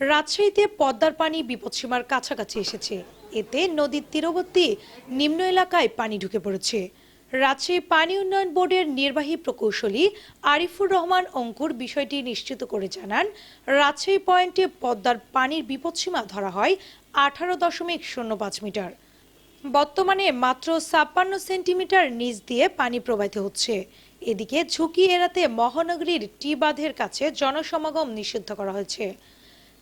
রাজশাহীতে পদ্মার পানি বিপদসীমার কাছাকাছি এসেছে। এতে নদীর তীরবর্তী নিম্ন এলাকায় পানি ঢুকে পড়েছে। রাজশাহী পানি উন্নয়ন বোর্ডের নির্বাহী প্রকৌশলী আরিফুর রহমান অঙ্কুর বিষয়টি নিশ্চিত করে জানান, রাজশাহী পয়েন্টে পদ্মার পানির বিপদসীমা ধরা হয় আঠারো দশমিক শূন্য পাঁচ মিটার। বর্তমানে মাত্র ছাপ্পান্ন সেন্টিমিটার নিচ দিয়ে পানি প্রবাহিত হচ্ছে। এদিকে ঝুঁকি এড়াতে মহানগরীর টি বাঁধের কাছে জনসমাগম নিষিদ্ধ করা হয়েছে।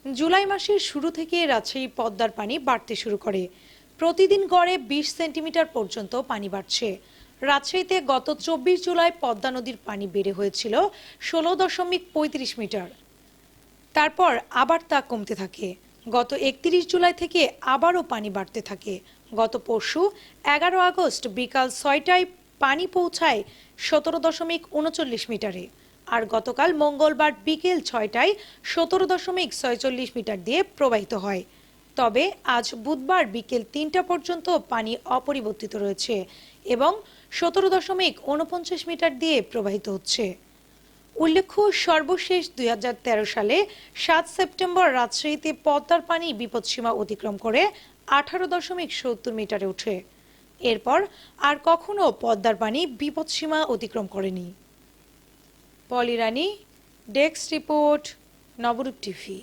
জুলাই মাসের শুরু থেকে রাজশাহী পদ্মার পানি বাড়তে শুরু করে। প্রতিদিন গড়ে বিশ সেন্টিমিটার পর্যন্ত পানি বাড়ছে। রাজশাহীতে গত চব্বিশ জুলাই পদ্মা নদীর পানি বেড়ে হয়েছিল ষোলো দশমিক পঁয়ত্রিশ মিটার। তারপর আবার তা কমতে থাকে। গত একত্রিশ জুলাই থেকে আবারও পানি বাড়তে থাকে। গত পরশু এগারো আগস্ট বিকাল ছয়টায় পানি পৌঁছায় সতেরো দশমিক উনচল্লিশ মিটারে। আর গতকাল মঙ্গলবার বিকেল ছয়টায় সতেরো দশমিক ছয়চল্লিশ মিটার দিয়ে প্রবাহিত হয়। তবে আজ বুধবার বিকেল তিনটা পর্যন্ত পানি অপরিবর্তিত রয়েছে এবং সতেরো দশমিক উনপঞ্চাশ মিটার দিয়ে প্রবাহিত হচ্ছে। উল্লেখ্য, সর্বশেষ দুই হাজার তেরো সালে সাত সেপ্টেম্বর রাজশাহীতে পদ্মার পানি বিপদসীমা অতিক্রম করে আঠারো দশমিক সত্তর মিটারে ওঠে। এরপর আর কখনো পদ্মার পানি বিপদসীমা অতিক্রম করেনি। Polirani desk report Nobarup TV.